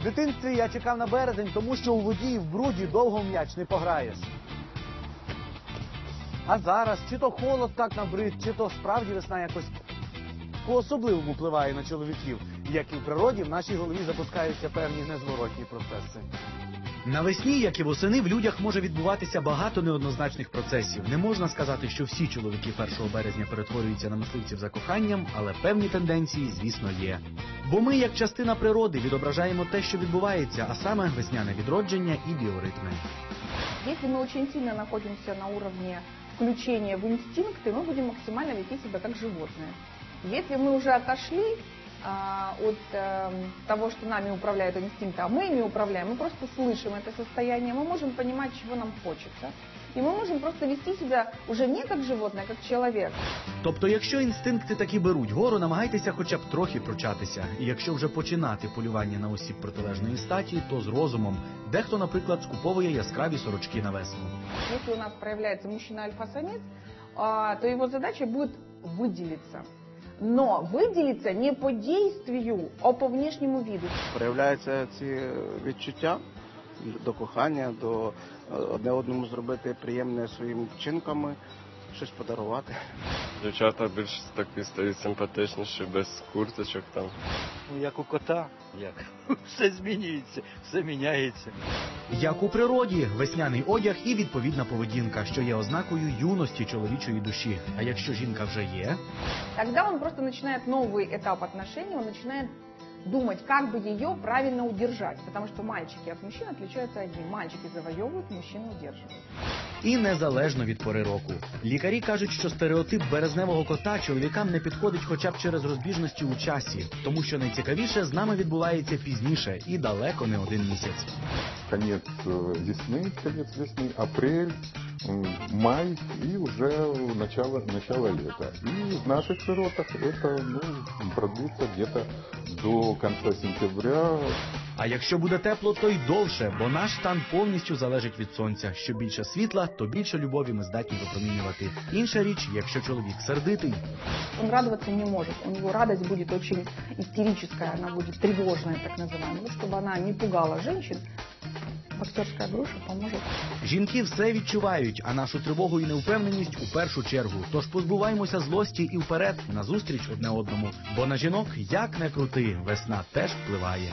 В дитинстві я чекав на березень, тому що у воді і в бруді довго м'яч не пограєш. А зараз чи то холод так набрид, чи то справді весна якось по-особливому впливає на чоловіків. Як і в природі, в нашій голові запускаються певні незворотні процеси. Навесні, як і восени, в людях може відбуватися багато неоднозначних процесів. Не можна сказати, що всі чоловіки 1 березня перетворюються на мисливців за коханням, але певні тенденції, звісно, є. Бо ми, як частина природи, відображаємо те, що відбувається, а саме весняне відродження і біоритми. Если мы очень сильно находимся на уровне включения в инстинкты, мы будем максимально вести себя как животные. Если мы уже отошли а, от эм, того, что нами управляют инстинкты, а мы ими управляем, мы просто слышим это состояние, мы можем понимать, чего нам хочется. И мы можем просто вести себя уже не как животное, а как человек. Тобто, якщо інстинкти таки беруть гору, намагайтеся хоча б трохи прочатися. І якщо вже починати полювання на осіб протилежної статі, то з розумом. Дехто, наприклад, скуповує яскраві сорочки на весну. Если у нас проявляется мужчина альфа-самец, а, то его задача будет выделиться. Но виділиться не по дійствію, а по внішньому виду. проявляються ці відчуття до кохання, до е, одне одному зробити приємне своїми вчинками, щось подарувати. Дівчата більш такі стають симпатичніші, без курточок там. Ну, як у кота, як все змінюється, все міняється. Як у природі, весняний одяг і відповідна поведінка, що є ознакою юності чоловічої душі. А якщо жінка вже є, Тогда он просто начинает новый этап отношений, он начинает думать, как бы ее правильно удержать. Потому что мальчики от мужчин отличаются одним. Мальчики завоевывают, мужчины удерживают. і незалежно від пори року. Лікарі кажуть, що стереотип березневого кота чоловікам не підходить хоча б через розбіжності у часі, тому що найцікавіше з нами відбувається пізніше і далеко не один місяць. конец э, весны, конец весны, апрель, м, май и уже начало, начало лета. И в наших широтах это ну, продлится где-то до конца сентября, А якщо буде тепло, то й довше, бо наш стан повністю залежить від сонця. Що більше світла, то більше любові ми здатні випромінювати. Інша річ, якщо чоловік сердитий, Он радоваться не может. У него радость будет очень истерическая, она будет тревожная, так называемая. щоб чтобы она не пугала женщин, боксерская груша поможе. жінки все відчувають, а нашу тривогу і невпевненість у першу чергу. Тож позбуваємося злості і вперед назустріч одне одному. Бо на жінок як не крути, весна теж впливає.